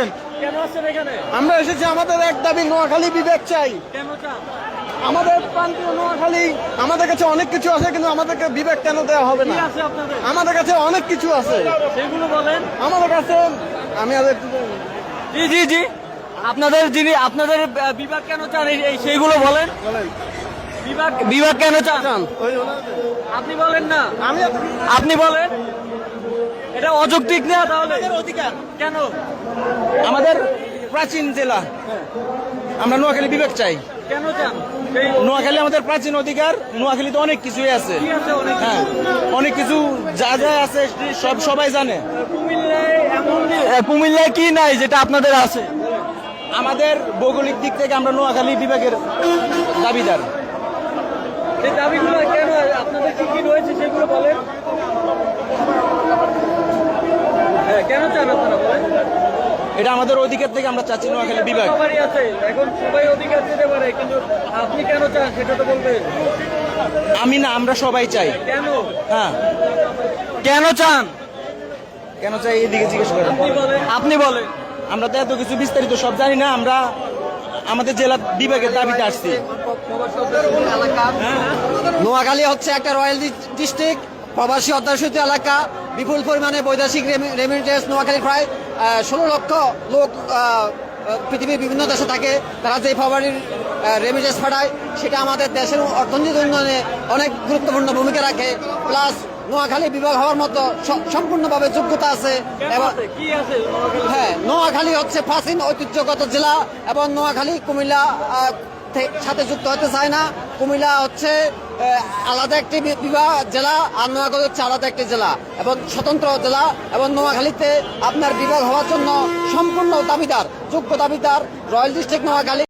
এখানে? আমরা এসেছি আমাদের এক দাবি নোয়াখালী বিবেক চাই। আমাদের প্রান্তীয় নোয়াখালী আমাদের কাছে অনেক কিছু আছে কিন্তু আমাদেরকে বিবেক কেন দেওয়া হবে না? আমাদের কাছে অনেক কিছু আছে। সেগুলো বলেন। আমাদের কাছে আমি জি জি জি। আপনাদের যিনি আপনাদের বিভাগ কেন চান? সেইগুলো বলেন। বিভাগ বিভাগ কেন চান? আপনি বলেন না। আমি আপনি বলেন। এটা অযৌক্তিক না তাহলে? অধিকার। কেন? আমাদের প্রাচীন জেলা। আমরা নোয়াখালী বিবেক চাই। কেন চান? নোয়াখালী আমাদের প্রাচীন অধিকার। নোয়াখালীতে অনেক কিছুই আছে। অনেক হ্যাঁ অনেক কিছু যা যা আছে সব সবাই জানে। কুমিল্লায় এমন কুমিল্লায় কি নাই যেটা আপনাদের আছে? আমাদের ভৌগোলিক দিক থেকে আমরা নোয়াখালী বিভাগের দাবিদার। সেই দাবিগুলো কেন আপনাদের কি কি রয়েছে সেগুলো বলেন হ্যাঁ, কেন চান আপনারা বলেন এটা আমাদের অধিকার থেকে আমরা চাচ্ছি নোয়াখালী বিভাগ। এখন সবাই অধিকার দিতে পারে কিন্তু আপনি কেন চান? সেটা তো বলবেন। আমি না আমরা সবাই চাই। কেন? হ্যাঁ। কেন চান? কেন চাই এদিকে জিজ্ঞেস করেন। আপনি আপনি বলেন। আমরা তো এত কিছু বিস্তারিত সব জানি না আমরা আমাদের জেলা বিভাগের দাবিতে আসছি। নোয়াখালী হচ্ছে একটা রয়্যাল ডিস্ট্রিক্ট প্রবাসী অধ্যাসিত এলাকা বিপুল পরিমাণে বৈদেশিক রেমিটেন্স নোয়াখালী প্রায় ষোলো লক্ষ লোক পৃথিবীর বিভিন্ন দেশে থাকে। তারা যে ফেব্রুয়ারির রেমিটেন্স পাঠায় সেটা আমাদের দেশের অর্থনৈতিক উন্নয়নে অনেক গুরুত্বপূর্ণ ভূমিকা রাখে। প্লাস নোয়াখালী বিভাগ হওয়ার মতো সম্পূর্ণভাবে যোগ্যতা আছে। এবং? হ্যাঁ নোয়াখালী হচ্ছে প্রাচীন ঐতিহ্যগত জেলা এবং নোয়াখালী কুমিল্লা সাথে যুক্ত হতে চায় না। কুমিল্লা হচ্ছে আলাদা একটি বিভাগ জেলা আর নোয়াখালী হচ্ছে আলাদা একটি জেলা এবং স্বতন্ত্র জেলা এবং নোয়াখালীতে আপনার বিভাগ হওয়ার জন্য সম্পূর্ণ দাবিদার, যোগ্য দাবিদার, রয়্যাল ডিস্ট্রিক্ট নোয়াখালী।